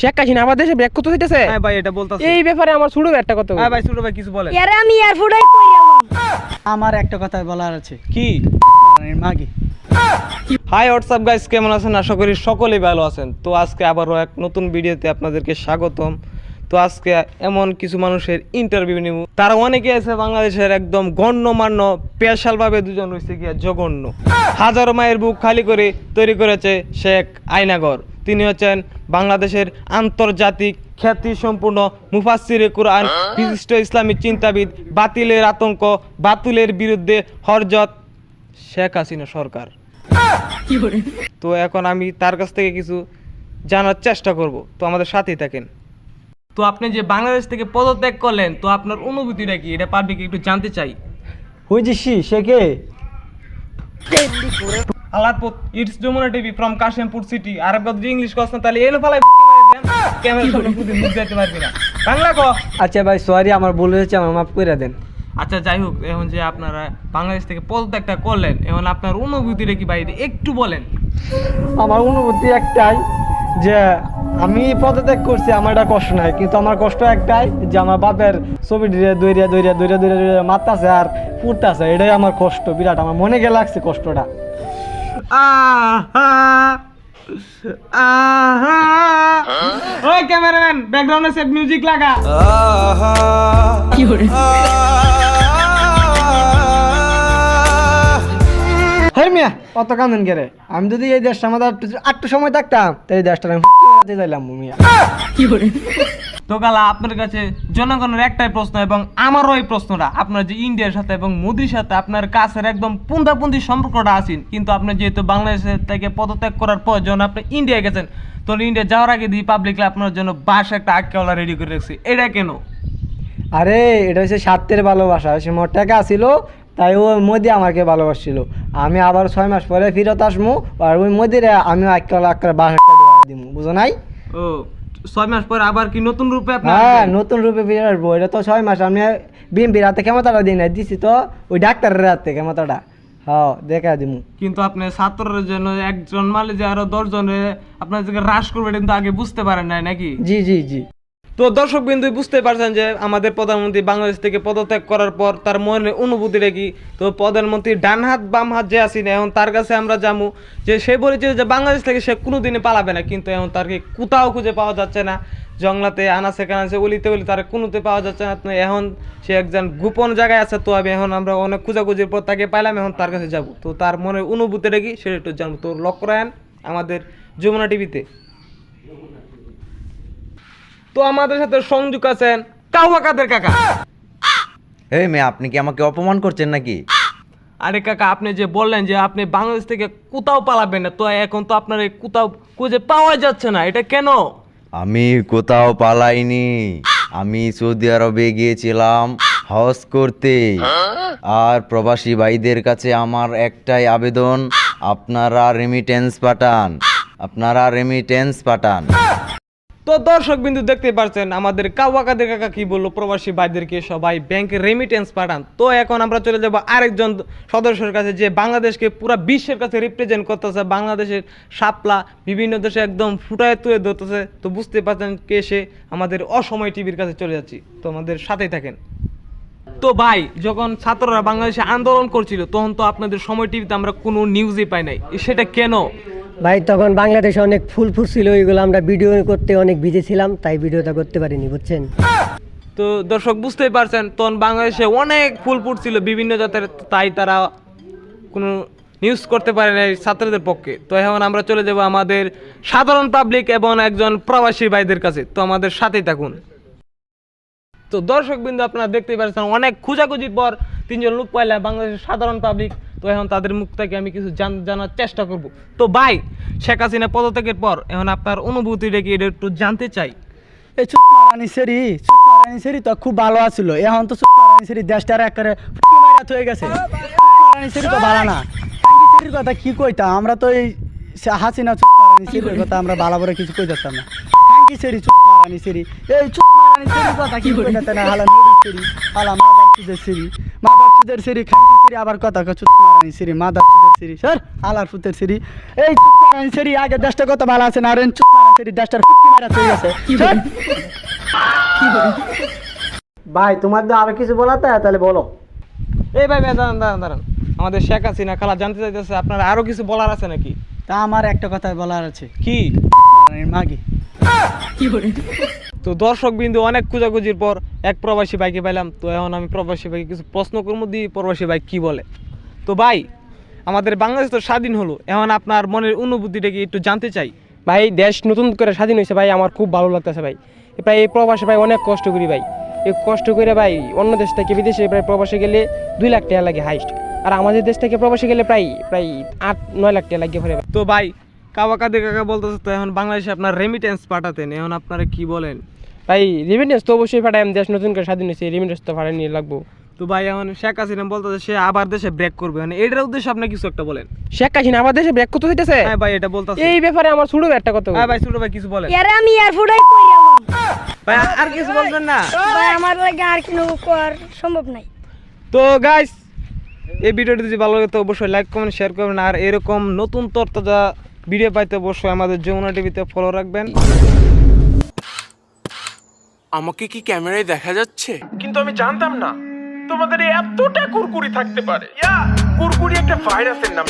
শেখ হাসিনা আমাদের দেশে ব্যাক করতে চাইতেছে? হ্যাঁ ভাই এটা বলতাছি। এই ব্যাপারে আমার ছোট ভাই একটা কথা হ্যাঁ ভাই ছোট ভাই কিছু বলেন। এরে আমি এয়ারপোর্টে কইরা আমার একটা কথা বলার আছে। কি? মাগি। হাই হোয়াটসঅ্যাপ গাইস কেমন আছেন? আশা করি সকলেই ভালো আছেন। তো আজকে আবারও এক নতুন ভিডিওতে আপনাদেরকে স্বাগতম। তো আজকে এমন কিছু মানুষের ইন্টারভিউ নিব। তারা অনেকে আছে বাংলাদেশের একদম গণ্যমান্য পেশালভাবে দুজন রয়েছে গিয়া জঘন্য। হাজারো মায়ের বুক খালি করে তৈরি করেছে শেখ আইনাগর। তিনি হচ্ছেন বাংলাদেশের আন্তর্জাতিক খ্যাতি সম্পূর্ণ মুফাসিরে কোরআন বিশিষ্ট ইসলামী চিন্তাবিদ বাতিলের আতঙ্ক বাতিলের বিরুদ্ধে হরজত শেখ হাসিনা সরকার। তো এখন আমি তার কাছ থেকে কিছু জানার চেষ্টা করব। তো আমাদের সাথেই থাকেন। তো আপনি যে বাংলাদেশ থেকে পদত্যাগ করলেন তো আপনার অনুভূতিটা কি? এটা পাবলিক একটু জানতে চাই? হইজিসি সে কে? আলাদপুর it's Jamuna TV from Kashimpur city আর যদি ইংলিশ কস না তাহলে এলো ফালাই ক্যামেরা সামনে প্রতিদিন মুখ দেখতে পারবি না। বাংলা ক? আচ্ছা ভাই সরি আমার ভুল হয়েছে আমার মাফ করে দেন। আচ্ছা যাই হোক এখন যে আপনারা বাংলাদেশ থেকে পদত্যাগটা করলেন এখন আপনার অনুভূতিটা কি বাইরে একটু বলেন। আমার অনুভূতি একটাই যে আমি পদত্যাগ করছি আমার এটা কষ্ট নাই। কিন্তু আমার কষ্ট একটাই যে আমার বাপের ছবি দৈরিয়া দৈরিয়া দৈরিয়া দৈরিয়া দৈরিয়া মারতাছে আর ফুটতাছে এটাই আমার কষ্ট বিরাট। আমার মনে গেলে লাগছে কষ্টটা। ওই ক্যামেরাম্যান ব্যাকগ্রাউন্ডে সেট মিউজিক লাগা। হ্যাঁ মিয়া অত কান্দন গেরে আমি যদি এই দেশটা আমাদের একটু- একটু সময় থাকতাম তাই এই দেশটা আমি ফুটতে যাইলাম মিয়া তো গালা আপনার কাছে জনগণের একটাই প্রশ্ন এবং আমারও এই প্রশ্নটা। আপনার যে ইন্ডিয়ার সাথে এবং মোদির সাথে আপনার কাছের একদম পুন্দাপুন্দি সম্পর্কটা আছেন কিন্তু আপনি যেহেতু বাংলাদেশের থেকে পদত্যাগ করার পর যখন আপনি ইন্ডিয়া গেছেন তখন ইন্ডিয়া যাওয়ার আগে দিয়ে পাবলিকলি আপনার জন্য বাস একটা আটকেওয়ালা রেডি করে রাখছি। এটা কেন? আরে এটা হচ্ছে স্বার্থের ভালোবাসা। সে মোর টাকা ছিল তাই ও মোদি আমাকে ভালোবাসছিল। আমি আবার ছয় মাস পরে ফিরত আসব আর ওই মোদিরে আমিও একটা একটা বাস একটা দিব বুঝো নাই? ও। ছয় মাস পর আবার কি নতুন রূপে আপনার হ্যাঁ নতুন রূপে ফিরে আসব এটা তো ছয় মাস। আমি বিএমপি রাতে ক্ষমতাটা দিই না দিছি তো ওই ডাক্তারের রাতে ক্ষমতাটা। হ্যাঁ দেখা দিমু। কিন্তু আপনি ছাত্রের জন্য একজন মালে যে আরও দশ জনে আপনার হ্রাস করবে কিন্তু আগে বুঝতে পারেন নাই নাকি? জি জি জি। তো দর্শক বিন্দু বুঝতে পারছেন যে আমাদের প্রধানমন্ত্রী বাংলাদেশ থেকে পদত্যাগ করার পর তার মনে অনুভূতিটা কি? তো প্রধানমন্ত্রী ডান হাত, বাম হাত যে আসি না, এখন তার কাছে আমরা জামু যে সে বলেছে যে বাংলাদেশ থেকে সে কোনোদিনে পালাবে না, কিন্তু এখন তারকে কোথাও খুঁজে পাওয়া যাচ্ছে না। জংলাতে আনাসে কানাসে অলিতে অলি তার কোনোতে পাওয়া যাচ্ছে না। এখন সে একজন গোপন জায়গায় আছে, তো আমি এখন আমরা অনেক খোঁজাখুঁজির পর তাকে পাইলাম, এখন তার কাছে যাব। তো তার মনের অনুভূতিটা কি? সেটা একটু জানব। তো লক্ষ্য রায়ন আমাদের যমুনা টিভিতে। তো আমাদের সাথে সংযোগ আছেন কাউয়া কাদের কাকা? এই মেয়ে আপনি কি আমাকে অপমান করছেন নাকি? আরে কাকা আপনি যে বললেন যে আপনি বাংলাদেশ থেকে কোথাও পালাবেন না তো এখন তো আপনার এই কোথাও খুঁজে পাওয়া যাচ্ছে না এটা কেন? আমি কোথাও পালাইনি। আমি সৌদি আরবে গিয়েছিলাম হজ করতে। আর প্রবাসী ভাইদের কাছে আমার একটাই আবেদন আপনারা রেমিটেন্স পাঠান। আপনারা রেমিটেন্স পাঠান। তো দর্শক বিন্দু দেখতে পারছেন, আমাদের কাউয়া কাদের কাকা কি বলল, প্রবাসী ভাইদেরকে সবাই ব্যাংকে রেমিটেন্স পাঠান। তো এখন আমরা চলে যাব আরেকজন সদস্যের কাছে, যে বাংলাদেশকে পুরো বিশ্বের কাছে রিপ্রেজেন্ট করতেছে, বাংলাদেশের শাপলা বিভিন্ন দেশে একদম ফুটায় তুলে ধরতেছে। তো বুঝতে পারছেন কে সে? আমাদের অসময় টিভির কাছে চলে যাচ্ছি। তো আমাদের সাথেই থাকেন। তো ভাই, যখন ছাত্ররা বাংলাদেশে আন্দোলন করছিল, তখন তো আপনাদের সময় টিভিতে আমরা কোনো নিউজই পাই নাই। সেটা কেন? ভাই, তখন বাংলাদেশে অনেক ফুল ফুটছিল, ওইগুলো আমরা ভিডিও করতে অনেক বিজি ছিলাম, তাই ভিডিওটা করতে পারিনি, বুঝছেন? তো দর্শক, বুঝতেই পারছেন, তখন বাংলাদেশে অনেক ফুল ফুটছিল, বিভিন্ন জাতের, তাই তারা কোনো নিউজ করতে পারে এই ছাত্রদের পক্ষে। তো এখন আমরা চলে যাব আমাদের সাধারণ পাবলিক এবং একজন প্রবাসী ভাইদের কাছে। তো আমাদের সাথেই থাকুন। তো দর্শক বিন্দু আপনারা দেখতেই পাচ্ছেন, অনেক খোঁজাখুঁজির পর তিনজন লোক পাইলে বাংলাদেশের সাধারণ পাবলিক তো এখন তাদের মুখ থেকে আমি কিছু জানার চেষ্টা করব। তো ভাই, শেখ হাসিনা পদত্যাগের পর এখন আপনার অনুভূতিটা কি এটা একটু জানতে চাই। তো খুব ভালো আছিল। এখন তো দেশটার হয়ে গেছে। তো ভালো না। কথা কি কইতাম? আমরা তো এই হাসিনা কথা আমরা ভালো করে কিছু কই না। চুটমারানি সেরি এই চুটমারানি সেরির কথা কি কইতাম? না হালা হালা মাদার মাদার চুদের সিরি খাঙ্কি সিরি আবার কথা মারানি সিরি মাদার চুদের সিরি স্যার হালার ফুতের সিরি এই চুত মারানি সিরি আগে দেশটা কত ভালো আছে না আর চুত মারানি সিরি দেশটার ফুটকি মারা হয়ে গেছে। ভাই তোমার তো আরও কিছু বলাতে তাহলে বলো। এই ভাই ভাই দাঁড়ান দাঁড়ান দাঁড়ান। আমাদের শেখ হাসিনা খালা জানতে চাইতেছে আপনার আরও কিছু বলার আছে নাকি? তা আমার একটা কথা বলার আছে। কি? মাগি। তো দর্শক বিন্দু অনেক খুঁজাখুঁজির পর এক প্রবাসী বাইকে পাইলাম। তো এখন আমি প্রবাসী বাইকে কিছু প্রশ্ন করব দিই প্রবাসী ভাই কি বলে। তো ভাই আমাদের বাংলাদেশ তো স্বাধীন হলো। এখন আপনার মনের অনুভূতিটা কি একটু জানতে চাই? ভাই দেশ নতুন করে স্বাধীন হয়েছে ভাই আমার খুব ভালো লাগতেছে ভাই। প্রায় এই প্রবাসে ভাই অনেক কষ্ট করি ভাই। এই কষ্ট করে ভাই অন্য দেশ থেকে বিদেশে প্রায় প্রবাসে গেলে দুই লাখ টাকা লাগে হাইস্ট আর আমাদের দেশ থেকে প্রবাসে গেলে প্রায় প্রায় আট নয় লাখ টাকা লাগে পরে তো ভাই কাবা কাদের কাকা বলতেছে তো এখন বাংলাদেশে আপনার রেমিটেন্স পাঠাতেন। এখন আপনারা কি বলেন? ভাই রেমিটেন্স তো অবশ্যই পাঠাই দেশ নতুন করে স্বাধীন হয়েছে রেমিটেন্স তো ভাড়া নিয়ে লাগবো। তো ভাই এখন শেখ হাসিনা বলতেছে সে আবার দেশে ব্রেক করবে মানে এটার উদ্দেশ্যে আপনি কিছু একটা বলেন। শেখ হাসিনা আমার দেশে ব্যাক করতে চাইতেছে হ্যাঁ ভাই এটা বলতেছে। এই ব্যাপারে আমার ছোট একটা কথা হ্যাঁ ভাই ছোট ভাই কিছু বলেন। ইয়ারে আমি এয়ারপোর্টে কইরা ভাই আর কিছু বলবেন না? ভাই আমার লাগে আর কোনো কর সম্ভব নাই। তো গাইস এই ভিডিওটি যদি ভালো লাগে তো অবশ্যই লাইক কমেন্ট শেয়ার করবেন। আর এরকম নতুন তরতাজা ভিডিও পাইতে অবশ্যই আমাদের যমুনা টিভিতে ফলো রাখবেন। আমাকে কি ক্যামেরায় দেখা যাচ্ছে? কিন্তু আমি জানতাম না। তোমাদের এতটা কুরকুরি থাকতে পারে। কুরকুরি একটা ভাইরাসের নাম